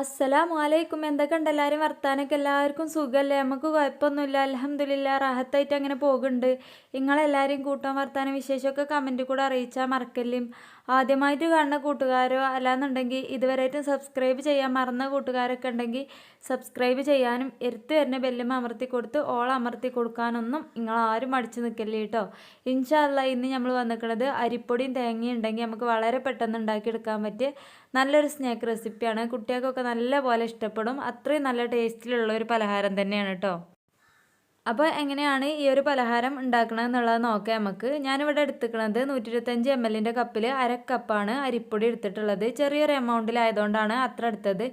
അസ്സലാമു അലൈക്കും എന്തൊക്കെ ഉണ്ട് എല്ലാവരും വർത്താനൊക്കെ? എല്ലാവർക്കും സുഖമല്ലേ നമുക്ക് കുഴപ്പമൊന്നുമില്ല. അലഹമ്മദില്ല റാഹത്തായിട്ട് അങ്ങനെ പോകുന്നുണ്ട്. നിങ്ങളെല്ലാവരും കൂട്ടാൻ വർത്താനം വിശേഷമൊക്കെ കമന്റ് കൂടെ അറിയിച്ചാൽ മറക്കല്ലും. ആദ്യമായിട്ട് കാണുന്ന കൂട്ടുകാരോ അല്ലാന്നുണ്ടെങ്കിൽ ഇതുവരെയായിട്ടും സബ്സ്ക്രൈബ് ചെയ്യാൻ മറന്ന കൂട്ടുകാരൊക്കെ ഉണ്ടെങ്കിൽ സബ്സ്ക്രൈബ് ചെയ്യാനും എടുത്ത് വരുന്ന ബെല്ലും അമർത്തി കൊടുത്ത് ഓൾ അമർത്തി കൊടുക്കാനൊന്നും നിങ്ങൾ ആരും മടിച്ചു നിൽക്കല്ലേ കേട്ടോ. ഇൻഷാല്ല ഇന്ന് നമ്മൾ വന്നിരിക്കുന്നത് അരിപ്പൊടിയും തേങ്ങയും ഉണ്ടെങ്കിൽ നമുക്ക് വളരെ പെട്ടെന്ന് ഉണ്ടാക്കിയെടുക്കാൻ പറ്റിയ നല്ലൊരു സ്നാക്ക് റെസിപ്പിയാണ് കുട്ടികൾക്കൊക്കെ നല്ല പോലെ ഇഷ്ടപ്പെടും. അത്രയും നല്ല ടേസ്റ്റിലുള്ള ഒരു പലഹാരം തന്നെയാണ് കേട്ടോ. അപ്പോൾ എങ്ങനെയാണ് ഈ ഒരു പലഹാരം ഉണ്ടാക്കണം എന്നുള്ളത് നോക്കാം നമുക്ക്. ഞാനിവിടെ എടുത്തിക്കണത് നൂറ്റി ഇരുപത്തഞ്ച് എം എല്ലിന്റെ കപ്പിൽ അര അരിപ്പൊടി എടുത്തിട്ടുള്ളത്. ചെറിയൊരു എമൗണ്ടിലായതുകൊണ്ടാണ് അത്ര എടുത്തത്.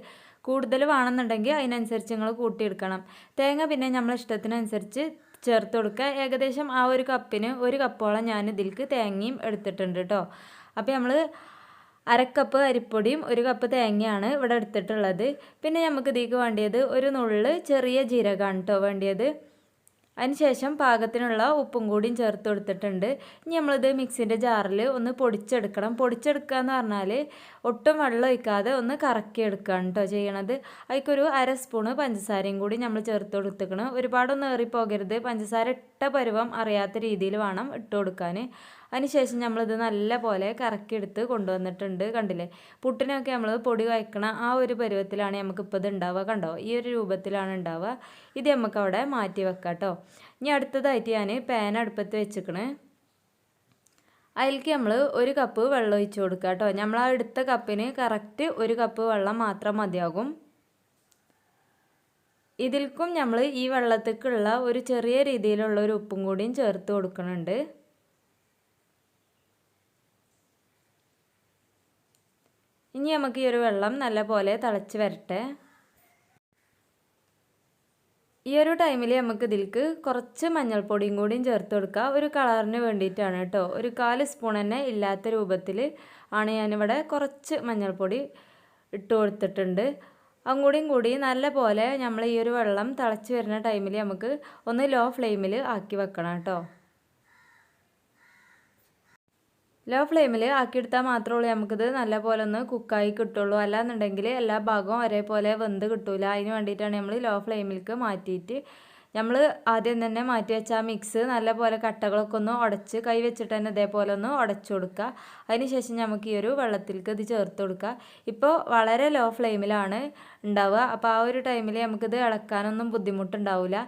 കൂടുതൽ വേണമെന്നുണ്ടെങ്കിൽ അതിനനുസരിച്ച് നിങ്ങൾ കൂട്ടിയെടുക്കണം. തേങ്ങ പിന്നെ നമ്മൾ ഇഷ്ടത്തിനനുസരിച്ച് ചേർത്ത് കൊടുക്കുക. ഏകദേശം ആ ഒരു കപ്പിന് ഒരു കപ്പോളം ഞാൻ ഇതിൽക്ക് തേങ്ങയും എടുത്തിട്ടുണ്ട് കേട്ടോ അപ്പോൾ നമ്മൾ അരക്കപ്പ് അരിപ്പൊടിയും ഒരു കപ്പ് തേങ്ങയാണ് ഇവിടെ എടുത്തിട്ടുള്ളത്. പിന്നെ നമുക്ക് ഇതിലേക്ക് വേണ്ടിയത് ഒരു നുള്ള് ചെറിയ ജീരകമാണ് കേട്ടോ വേണ്ടിയത്. അതിനുശേഷം പാകത്തിനുള്ള ഉപ്പും കൂടിയും ചേർത്ത് കൊടുത്തിട്ടുണ്ട്. ഇനി നമ്മളിത് മിക്സിന്റെ ജാറിൽ ഒന്ന് പൊടിച്ചെടുക്കണം. പൊടിച്ചെടുക്കുക എന്ന് പറഞ്ഞാൽ ഒട്ടും വെള്ളം ഒഴിക്കാതെ ഒന്ന് കറക്കി എടുക്കുകയാണ് കേട്ടോ ചെയ്യണത്. അതിക്കൊരു അര സ്പൂണ് പഞ്ചസാരയും കൂടി നമ്മൾ ചേർത്ത് കൊടുത്തിക്കണം. ഒരുപാടൊന്നും ഏറിപ്പോകരുത്. പഞ്ചസാര ഇട്ട പരുവം അറിയാത്ത രീതിയിൽ വേണം ഇട്ട് കൊടുക്കാൻ അതിനുശേഷം നമ്മളിത് നല്ല പോലെ കറക്കിയെടുത്ത് കൊണ്ടുവന്നിട്ടുണ്ട് കണ്ടില്ലേ? പുട്ടിനൊക്കെ നമ്മൾ പൊടി വയ്ക്കണ ആ ഒരു പരുവത്തിലാണ് നമുക്കിപ്പോൾ ഇത് ഉണ്ടാവുക. കണ്ടോ? ഈ ഒരു രൂപത്തിലാണ് ഉണ്ടാവുക. ഇത് നമുക്ക് അവിടെ മാറ്റി വെക്കാം കേട്ടോ. ഇനി അടുത്തതായിട്ട് ഞാൻ പാൻ അടുപ്പത്ത് വെച്ചിക്കണേ അതിലേക്ക് നമ്മൾ ഒരു കപ്പ് വെള്ളം ഒഴിച്ച് കൊടുക്കുക കേട്ടോ. നമ്മൾ ആ എടുത്ത കപ്പിന് കറക്റ്റ് ഒരു കപ്പ് വെള്ളം മാത്രം മതിയാകും. ഇതിൽക്കും നമ്മൾ ഈ വെള്ളത്തേക്കുള്ള ഒരു ചെറിയ രീതിയിലുള്ള ഒരു ഉപ്പും കൂടിയും ചേർത്ത് കൊടുക്കുന്നുണ്ട്. ഇനി നമുക്ക് ഈ ഒരു വെള്ളം നല്ലപോലെ തിളച്ച് വരട്ടെ. ഈ ഒരു ടൈമിൽ നമുക്ക് ഇതിലേക്ക് കുറച്ച് മഞ്ഞൾപ്പൊടിയും കൂടിയും ചേർത്ത് കൊടുക്കുക ഒരു കളറിന് വേണ്ടിയിട്ടാണ് കേട്ടോ. ഒരു കാൽ സ്പൂൺ തന്നെ ഇല്ലാത്ത രൂപത്തിൽ ആണ് ഞാനിവിടെ കുറച്ച് മഞ്ഞൾപ്പൊടി ഇട്ട് കൊടുത്തിട്ടുണ്ട്. അങ്ങൂടിയും കൂടി നല്ല പോലെ നമ്മൾ ഈ ഒരു വെള്ളം തിളച്ച് വരുന്ന ടൈമിൽ നമുക്ക് ഒന്ന് ലോ ഫ്ലെയിമിൽ ആക്കി വെക്കണം കേട്ടോ. ലോ ഫ്ലെയിമിൽ ആക്കിയെടുത്താൽ മാത്രമേ ഉള്ളൂ. നമുക്കിത് നല്ല പോലെ ഒന്ന് കുക്കായി കിട്ടുള്ളൂ. അല്ലാന്നുണ്ടെങ്കിൽ എല്ലാ ഭാഗവും ഒരേപോലെ വെന്ത് കിട്ടൂല. അതിന് വേണ്ടിയിട്ടാണ് നമ്മൾ ലോ ഫ്ലെയിമിലേക്ക് മാറ്റിയിട്ട് നമ്മൾ ആദ്യം തന്നെ മാറ്റി വെച്ച ആ മിക്സ് നല്ലപോലെ കട്ടകളൊക്കെ ഒന്ന് ഉടച്ച് കൈ വെച്ചിട്ട് തന്നെ ഇതേപോലെ ഒന്ന് ഉടച്ചു കൊടുക്കുക. അതിനുശേഷം നമുക്ക് ഈ ഒരു വെള്ളത്തിലേക്ക് ഇത് ചേർത്ത് കൊടുക്കുക. ഇപ്പോൾ വളരെ ലോ ഫ്ലെയിമിലാണ് ഉണ്ടാവുക. അപ്പോൾ ആ ഒരു ടൈമിൽ നമുക്കിത് ഇളക്കാനൊന്നും ബുദ്ധിമുട്ടുണ്ടാവില്ല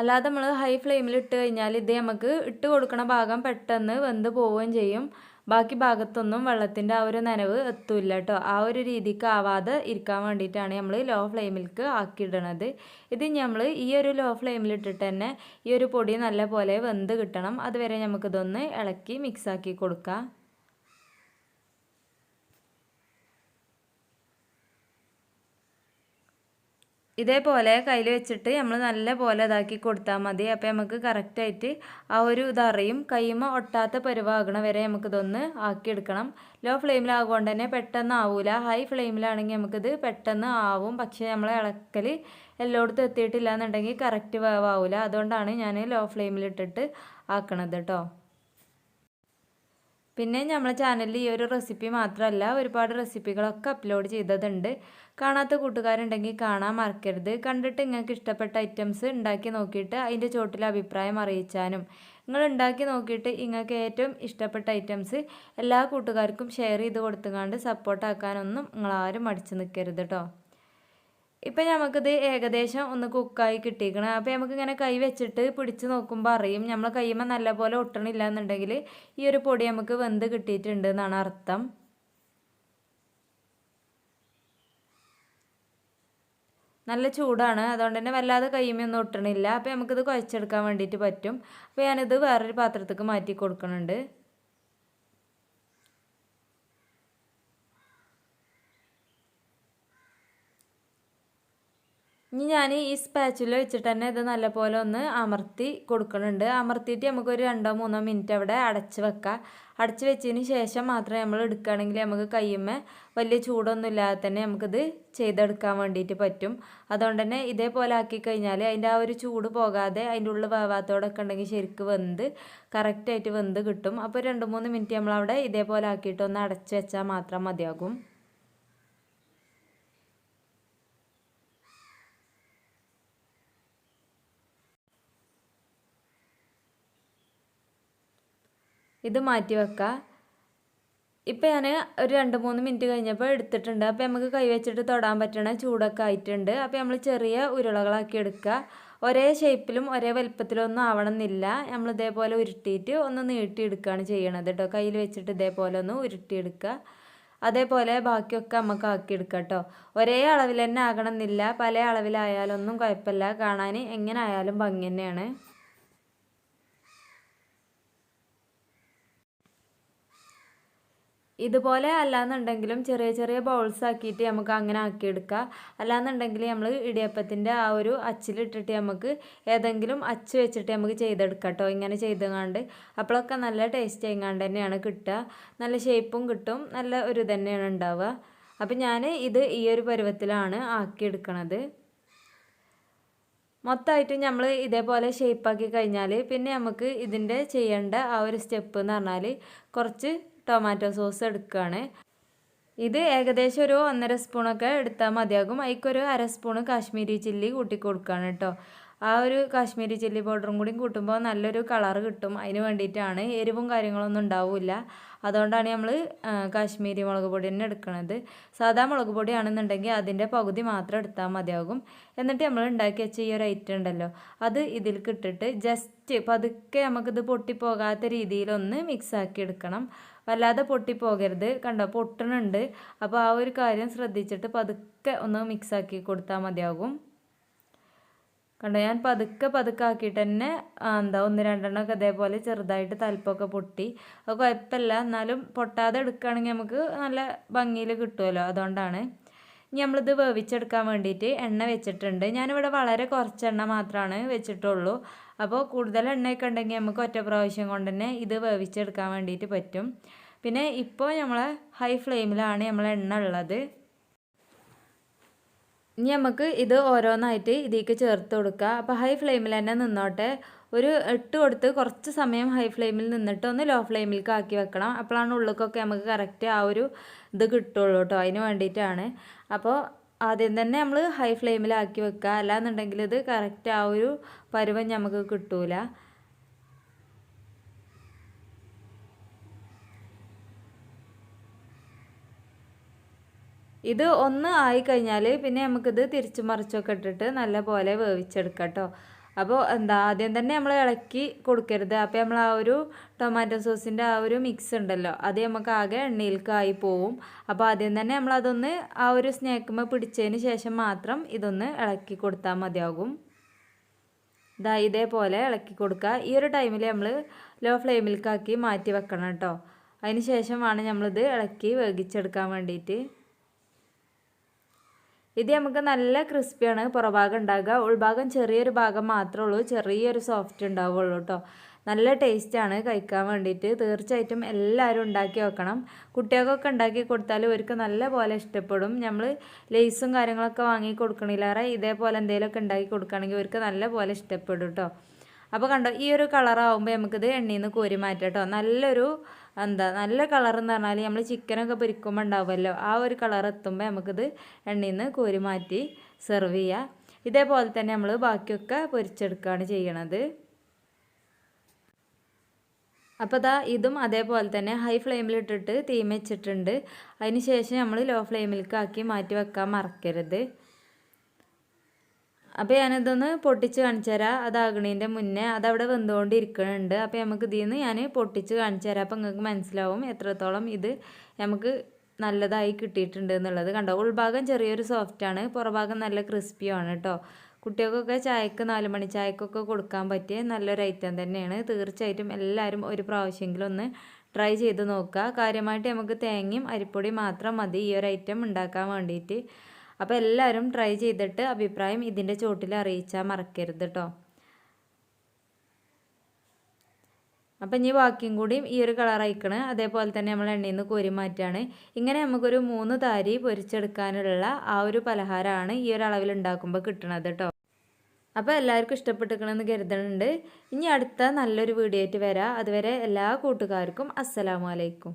അല്ലാതെ നമ്മൾ ഹൈ ഫ്ലെയിമിൽ ഇട്ട് കഴിഞ്ഞാൽ ഇത് നമുക്ക് ഇട്ട് കൊടുക്കണ ഭാഗം പെട്ടെന്ന് വെന്ത് പോവുകയും ചെയ്യും. ബാക്കി ഭാഗത്തൊന്നും വെള്ളത്തിന്റെ ആ ഒരു നനവ് എത്തില്ല കേട്ടോ ആ ഒരു രീതിക്ക് ആവാതെ ഇരിക്കാൻ വേണ്ടിയിട്ടാണ് നമ്മൾ ലോ ഫ്ലെയിമിലേക്ക് ആക്കിയിടണത്. ഇത് നമ്മൾ ഈ ഒരു ലോ ഫ്ലെയിമിൽ ഇട്ടിട്ട് തന്നെ ഈ ഒരു പൊടി നല്ല പോലെ വെന്ത് കിട്ടണം. അതുവരെ നമുക്കിതൊന്ന് ഇളക്കി മിക്സാക്കി കൊടുക്കാം. ഇതേപോലെ കയ്യിൽ വെച്ചിട്ട് നമ്മൾ നല്ല പോലെ ഇതാക്കി കൊടുത്താൽ മതി. അപ്പോൾ നമുക്ക് കറക്റ്റായിട്ട് ആ ഒരു ഇതറിയും കൈമ ഒട്ടാത്ത പരുവാകണ വരെ നമുക്കിതൊന്ന് ആക്കിയെടുക്കണം. ലോ ഫ്ലെയിമിലാകൊണ്ട് തന്നെ പെട്ടെന്ന് ആവൂല. ഹൈ ഫ്ലെയിമിലാണെങ്കിൽ നമുക്കിത് പെട്ടെന്ന് ആവും. പക്ഷേ നമ്മൾ ഇളക്കൽ എല്ലായിടത്തും എത്തിയിട്ടില്ല എന്നുണ്ടെങ്കിൽ കറക്റ്റ് വേവാവില്ല അതുകൊണ്ടാണ് ഞാൻ ലോ ഫ്ലെയിമിലിട്ടിട്ട് ആക്കണത് കേട്ടോ. പിന്നെ നമ്മളെ ചാനലിൽ ഈ ഒരു റെസിപ്പി മാത്രമല്ല ഒരുപാട് റെസിപ്പികളൊക്കെ അപ്ലോഡ് ചെയ്തതുണ്ട്. കാണാത്ത കൂട്ടുകാരുണ്ടെങ്കിൽ കാണാൻ മറക്കരുത്. കണ്ടിട്ട് നിങ്ങൾക്ക് ഇഷ്ടപ്പെട്ട ഐറ്റംസ് ഉണ്ടാക്കി നോക്കിയിട്ട് അതിന്റെ ചോട്ടിൽ അഭിപ്രായം അറിയിച്ചാനും. നിങ്ങൾ ഉണ്ടാക്കി നോക്കിയിട്ട് നിങ്ങൾക്ക് ഏറ്റവും ഇഷ്ടപ്പെട്ട ഐറ്റംസ് എല്ലാ കൂട്ടുകാർക്കും ഷെയർ ചെയ്ത് കൊടുത്തുകൊണ്ട് സപ്പോർട്ടാക്കാനൊന്നും നിങ്ങളാരും മടിച്ചു നിൽക്കരുത് കേട്ടോ ഇപ്പം നമുക്കിത് ഏകദേശം ഒന്ന് കുക്കായി കിട്ടിയിരിക്കണം. അപ്പോൾ നമുക്കിങ്ങനെ കൈ വെച്ചിട്ട് പിടിച്ച് നോക്കുമ്പോൾ അറിയും നമ്മൾ കൈമ നല്ലപോലെ ഒട്ടണില്ല എന്നുണ്ടെങ്കിൽ ഈ ഒരു പൊടി നമുക്ക് വെന്ത് കിട്ടിയിട്ടുണ്ട് എന്നാണ് അർത്ഥം. നല്ല ചൂടാണ്. അതുകൊണ്ട് തന്നെ വല്ലാതെ കയ്യുമൊന്നും ഒട്ടണില്ല. അപ്പോൾ നമുക്കിത് കുഴച്ചെടുക്കാൻ വേണ്ടിയിട്ട് പറ്റും. അപ്പോൾ ഞാനിത് വേറൊരു പാത്രത്തേക്ക് മാറ്റി കൊടുക്കുന്നുണ്ട് ഇനി ഞാൻ ഈ സ്പാച്ചുല വെച്ചിട്ട് തന്നെ ഇത് നല്ലപോലെ ഒന്ന് അമർത്തി കൊടുക്കുന്നുണ്ട് അമർത്തിയിട്ട് നമുക്കൊരു രണ്ടോ മൂന്നോ മിനിറ്റ് അവിടെ അടച്ച് വെക്കാം. അടച്ച് വെച്ചതിന് ശേഷം മാത്രമേ നമ്മൾ എടുക്കുകയാണെങ്കിൽ നമുക്ക് കയ്യുമ്മേ വലിയ ചൂടൊന്നും ഇല്ലാതെ തന്നെ നമുക്കിത് ചെയ്തെടുക്കാൻ വേണ്ടിയിട്ട് പറ്റും. അതുകൊണ്ട് തന്നെ ഇതേപോലെ ആക്കി കഴിഞ്ഞാൽ അതിന്റെ ആ ഒരു ചൂട് പോകാതെ അതിന്റെ ഉള്ളിൽ വേവാത്തോടൊക്കെ ഉണ്ടെങ്കിൽ ശരിക്ക് വെന്ത് കറക്റ്റായിട്ട് വെന്ത് കിട്ടും. അപ്പോൾ രണ്ട് മൂന്ന് മിനിറ്റ് നമ്മളവിടെ ഇതേപോലെ ആക്കിയിട്ട് ഒന്ന് അടച്ച് വെച്ചാൽ മാത്രം മതിയാകും. ഇത് മാറ്റി വെക്കുക ഇപ്പം ഞാൻ ഒരു രണ്ട് മൂന്ന് മിനിറ്റ് കഴിഞ്ഞപ്പോൾ എടുത്തിട്ടുണ്ട്. അപ്പോൾ നമുക്ക് കൈവച്ചിട്ട് തൊടാൻ പറ്റണ ചൂടൊക്കെ ആയിട്ടുണ്ട്. അപ്പോൾ നമ്മൾ ചെറിയ ഉരുളകളാക്കി എടുക്കുക ഒരേ ഷേപ്പിലും ഒരേ വലിപ്പത്തിലും ഒന്നും ആവണമെന്നില്ല നമ്മൾ ഇതേപോലെ ഉരുട്ടിയിട്ട് ഒന്ന് നീട്ടിയെടുക്കുകയാണ് ചെയ്യണത് കേട്ടോ കയ്യിൽ വെച്ചിട്ട് ഇതേപോലെ ഒന്ന് ഉരുട്ടിയെടുക്കുക അതേപോലെ ബാക്കിയൊക്കെ നമുക്ക് ആക്കിയെടുക്കാം കേട്ടോ ഒരേ അളവിൽ തന്നെ ആകണമെന്നില്ല പല അളവിലായാലൊന്നും കുഴപ്പമില്ല. കാണാൻ എങ്ങനെ ആയാലും ഭംഗി തന്നെയാണ്. ഇതുപോലെ അല്ലാന്നുണ്ടെങ്കിലും ചെറിയ ചെറിയ ബൗൾസ് ആക്കിയിട്ട് നമുക്ക് അങ്ങനെ ആക്കിയെടുക്കാം. അല്ലാന്നുണ്ടെങ്കിൽ നമ്മൾ ഇടിയപ്പത്തിന്റെ ആ ഒരു അച്ചിലിട്ടിട്ട് നമുക്ക് ഏതെങ്കിലും അച്ച് വെച്ചിട്ട് നമുക്ക് ചെയ്തെടുക്കാം കേട്ടോ ഇങ്ങനെ ചെയ്തങ്ങാണ്ട് അപ്പോഴൊക്കെ നല്ല ടേസ്റ്റ് എങ്ങാണ്ട് തന്നെയാണ് കിട്ടുക. നല്ല ഷേപ്പും കിട്ടും. നല്ല ഒരു തന്നെയാണ് ഉണ്ടാവുക. അപ്പം ഞാൻ ഇത് ഈ ഒരു പരുവത്തിലാണ് ആക്കിയെടുക്കണത്. മൊത്തമായിട്ട് നമ്മൾ ഇതേപോലെ ഷേപ്പാക്കി കഴിഞ്ഞാൽ പിന്നെ നമുക്ക് ഇതിന്റെ ചെയ്യേണ്ട ആ ഒരു സ്റ്റെപ്പ് എന്ന് പറഞ്ഞാൽ കുറച്ച് ടൊമാറ്റോ സോസ് എടുക്കുകയാണ്. ഇത് ഏകദേശം ഒരു ഒന്നര സ്പൂണൊക്കെ എടുത്താൽ മതിയാകും. അതിക്കൊരു അര സ്പൂണ് കാശ്മീരി ചില്ലി കൂട്ടി കൊടുക്കുകയാണ് കേട്ടോ. ആ ഒരു കാശ്മീരി ചില്ലി പൗഡറും കൂടി കൂട്ടുമ്പോൾ നല്ലൊരു കളർ കിട്ടും. അതിന് വേണ്ടിയിട്ടാണ് എരിവും കാര്യങ്ങളൊന്നും ഉണ്ടാവില്ല. അതുകൊണ്ടാണ് നമ്മൾ കാശ്മീരി മുളക് പൊടി തന്നെ എടുക്കുന്നത് സാധാ മുളക് പൊടിയാണെന്നുണ്ടെങ്കിൽ അതിന്റെ പകുതി മാത്രം എടുത്താൽ മതിയാകും. എന്നിട്ട് നമ്മൾ ഉണ്ടാക്കി വെച്ച ഈ ഒരു ഐറ്റം ഉണ്ടല്ലോ അത് ഇതിൽ കിട്ടിട്ട് ജസ്റ്റ് പതുക്കെ നമുക്കിത് പൊട്ടിപ്പോകാത്ത രീതിയിലൊന്ന് മിക്സാക്കി എടുക്കണം. വല്ലാതെ പൊട്ടിപ്പോകരുത്. കണ്ടോ? പൊട്ടണുണ്ട്. അപ്പോൾ ആ ഒരു കാര്യം ശ്രദ്ധിച്ചിട്ട് പതുക്കെ ഒന്ന് മിക്സാക്കി കൊടുത്താൽ മതിയാകും. കണ്ടോ? ഞാൻ പതുക്കെ പതുക്കെ ആക്കിയിട്ട് തന്നെ എന്താ ഒന്ന് രണ്ടെണ്ണമൊക്കെ അതേപോലെ ചെറുതായിട്ട് തലപ്പൊക്കെ പൊട്ടി. അത് കുഴപ്പമില്ല. എന്നാലും പൊട്ടാതെ എടുക്കുകയാണെങ്കിൽ നമുക്ക് നല്ല ഭംഗിയിൽ കിട്ടുമല്ലോ. അതുകൊണ്ടാണ്. ഇനി നമ്മളിത് വേവിച്ചെടുക്കാൻ വേണ്ടിയിട്ട് എണ്ണ വെച്ചിട്ടുണ്ട്. ഞാനിവിടെ വളരെ കുറച്ച് എണ്ണ മാത്രമാണ് വെച്ചിട്ടുള്ളൂ. അപ്പോൾ കൂടുതൽ എണ്ണയൊക്കെ ഉണ്ടെങ്കിൽ നമുക്ക് ഒറ്റ പ്രാവശ്യം കൊണ്ട് തന്നെ ഇത് വേവിച്ചെടുക്കാൻ വേണ്ടിയിട്ട് പറ്റും. പിന്നെ ഇപ്പോൾ നമ്മൾ ഹൈ ഫ്ലെയിമിലാണ് നമ്മൾ എണ്ണ ഉള്ളത്. ഇനി നമുക്ക് ഇത് ഓരോന്നായിട്ട് ഇതിലേക്ക് ചേർത്ത് കൊടുക്കുക. അപ്പോൾ ഹൈ ഫ്ലെയിമിൽ തന്നെ നിന്നോട്ടെ. ഒരു എട്ട് കൊടുത്ത് കുറച്ച് സമയം ഹൈ ഫ്ലെയിമിൽ നിന്നിട്ട് ഒന്ന് ലോ ഫ്ലെയിമിലേക്ക് ആക്കി വെക്കണം. അപ്പോഴാണ് ഉള്ളിലേക്കൊക്കെ നമുക്ക് കറക്റ്റ് ആ ഒരു ഇത് കിട്ടുള്ളൂ കേട്ടോ. അതിന് വേണ്ടിയിട്ടാണ്. അപ്പോൾ ആദ്യം തന്നെ നമ്മൾ ഹൈ ഫ്ലെയിമിലാക്കി വെക്കുക അല്ലാന്നുണ്ടെങ്കിൽ ഇത് കറക്റ്റ് ആ ഒരു പരുവം നമുക്ക് കിട്ടൂല. ഇത് ഒന്ന് ആയിക്കഴിഞ്ഞാൽ പിന്നെ നമുക്കിത് തിരിച്ചു മറിച്ചൊക്കെ ഇട്ടിട്ട് നല്ല പോലെ വേവിച്ചെടുക്കാം കേട്ടോ അപ്പോൾ എന്താ ആദ്യം തന്നെ നമ്മൾ ഇളക്കി കൊടുക്കരുത്. അപ്പോൾ നമ്മൾ ആ ഒരു ടൊമാറ്റോ സോസിന്റെ ആ ഒരു മിക്സ് ഉണ്ടല്ലോ അത് നമുക്ക് ആകെ എണ്ണയിൽക്കായി പോവും. അപ്പോൾ ആദ്യം തന്നെ നമ്മൾ അതൊന്ന് ആ ഒരു സ്നേക്കുമ്പോൾ പിടിച്ചതിന് ശേഷം മാത്രം ഇതൊന്ന് ഇളക്കി കൊടുത്താൽ മതിയാകും. ഇതാ ഇതേപോലെ ഇളക്കി കൊടുക്കുക ഈ ഒരു ടൈമിൽ നമ്മൾ ലോ ഫ്ലെയിമിലേക്കാക്കി മാറ്റി വെക്കണം കേട്ടോ. അതിന് ശേഷമാണ് നമ്മളിത് ഇളക്കി വേവിച്ചെടുക്കാൻ വേണ്ടിയിട്ട് ഇത് നമുക്ക് നല്ല ക്രിസ്പിയാണ് പുറഭാഗം ഉണ്ടാകുക ഉൾഭാഗം ചെറിയൊരു ഭാഗം മാത്രമേ ഉള്ളൂ. ചെറിയൊരു സോഫ്റ്റ് ഉണ്ടാവുള്ളൂ കേട്ടോ. നല്ല ടേസ്റ്റാണ് കഴിക്കാൻ വേണ്ടിയിട്ട്. തീർച്ചയായിട്ടും എല്ലാവരും ഉണ്ടാക്കി വെക്കണം കുട്ടികൾക്കൊക്കെ ഉണ്ടാക്കി കൊടുത്താൽ അവർക്ക് നല്ല പോലെ ഇഷ്ടപ്പെടും നമ്മൾ ലേസും കാര്യങ്ങളൊക്കെ വാങ്ങി കൊടുക്കണില്ലാറെ ഇതേപോലെ എന്തെങ്കിലുമൊക്കെ ഉണ്ടാക്കി കൊടുക്കുകയാണെങ്കിൽ അവർക്ക് നല്ല പോലെ ഇഷ്ടപ്പെടും കേട്ടോ. അപ്പോൾ കണ്ടോ ഈ ഒരു കളറാകുമ്പോൾ നമുക്കിത് എണ്ണയിൽ നിന്ന് കോരി മാറ്റാം കേട്ടോ. നല്ലൊരു എന്താ നല്ല കളർ എന്ന് പറഞ്ഞാൽ നമ്മൾ ചിക്കനൊക്കെ പൊരിക്കുമ്പോൾ ഉണ്ടാവുമല്ലോ ആ ഒരു കളർ എത്തുമ്പോൾ നമുക്കിത് എണ്ണയിൽ നിന്ന് കോരി മാറ്റി സെർവ് ചെയ്യാം. ഇതേപോലെ തന്നെ നമ്മൾ ബാക്കിയൊക്കെ പൊരിച്ചെടുക്കുകയാണ് ചെയ്യണത്. അപ്പോൾ ദാ ഇതും അതേപോലെ തന്നെ ഹൈ ഫ്ലെയിമിലിട്ടിട്ട് തീമ വെച്ചിട്ടുണ്ട്. അതിന് ശേഷം നമ്മൾ ലോ ഫ്ലെയിമിലേക്ക് ആക്കി മാറ്റി വെക്കാൻ മറക്കരുത്. അപ്പോൾ ഞാനിതൊന്ന് പൊട്ടിച്ച് കാണിച്ചു തരാം അതാകണീന്റെ മുന്നേ അതവിടെ വെന്തുകൊണ്ടിരിക്കുന്നുണ്ട് അപ്പോൾ നമുക്ക് ഇതിൽ നിന്ന് ഞാൻ പൊട്ടിച്ച് കാണിച്ചു തരാം അപ്പോൾ നിങ്ങൾക്ക് മനസ്സിലാവും എത്രത്തോളം ഇത് നമുക്ക് നല്ലതായി കിട്ടിയിട്ടുണ്ട് എന്നുള്ളത്. കണ്ടോ? ഉൾഭാഗം ചെറിയൊരു സോഫ്റ്റാണ് പുറഭാഗം നല്ല ക്രിസ്പിയാണ് കേട്ടോ. കുട്ടികൾക്കൊക്കെ ചായക്ക് നാല് മണി ചായക്കൊക്കെ കൊടുക്കാൻ പറ്റിയ നല്ലൊരു ഐറ്റം തന്നെയാണ്. തീർച്ചയായിട്ടും എല്ലാവരും ഒരു പ്രാവശ്യമെങ്കിലും ഒന്ന് ട്രൈ ചെയ്ത് നോക്കുക. കാര്യമായിട്ട് നമുക്ക് തേങ്ങയും അരിപ്പൊടി മാത്രം മതി. ഈ ഒരു ഐറ്റം ഉണ്ടാക്കാൻ വേണ്ടിയിട്ട്. അപ്പോൾ എല്ലാവരും ട്രൈ ചെയ്തിട്ട് അഭിപ്രായം ഇതിന്റെ ചോട്ടിൽ അറിയിച്ചാൽ മറക്കരുത് കേട്ടോ അപ്പം ഇനി ബാക്കിയും കൂടിയും ഈ ഒരു കളർ അയക്കണ് അതേപോലെ തന്നെ നമ്മൾ എണ്ണയിൽ നിന്ന് കോരി മാറ്റാണ്. ഇങ്ങനെ നമുക്കൊരു മൂന്ന് താരി പൊരിച്ചെടുക്കാനുള്ള ആ ഒരു പലഹാരമാണ് ഈ ഒരു അളവിൽ ഉണ്ടാക്കുമ്പോൾ കിട്ടണത് കേട്ടോ അപ്പോൾ എല്ലാവർക്കും ഇഷ്ടപ്പെട്ടിരിക്കണമെന്ന് കരുതുന്നുണ്ട് ഇനി അടുത്ത നല്ലൊരു വീഡിയോ ആയിട്ട് വരാം. അതുവരെ എല്ലാ കൂട്ടുകാർക്കും അസ്സലാമു അലൈക്കും.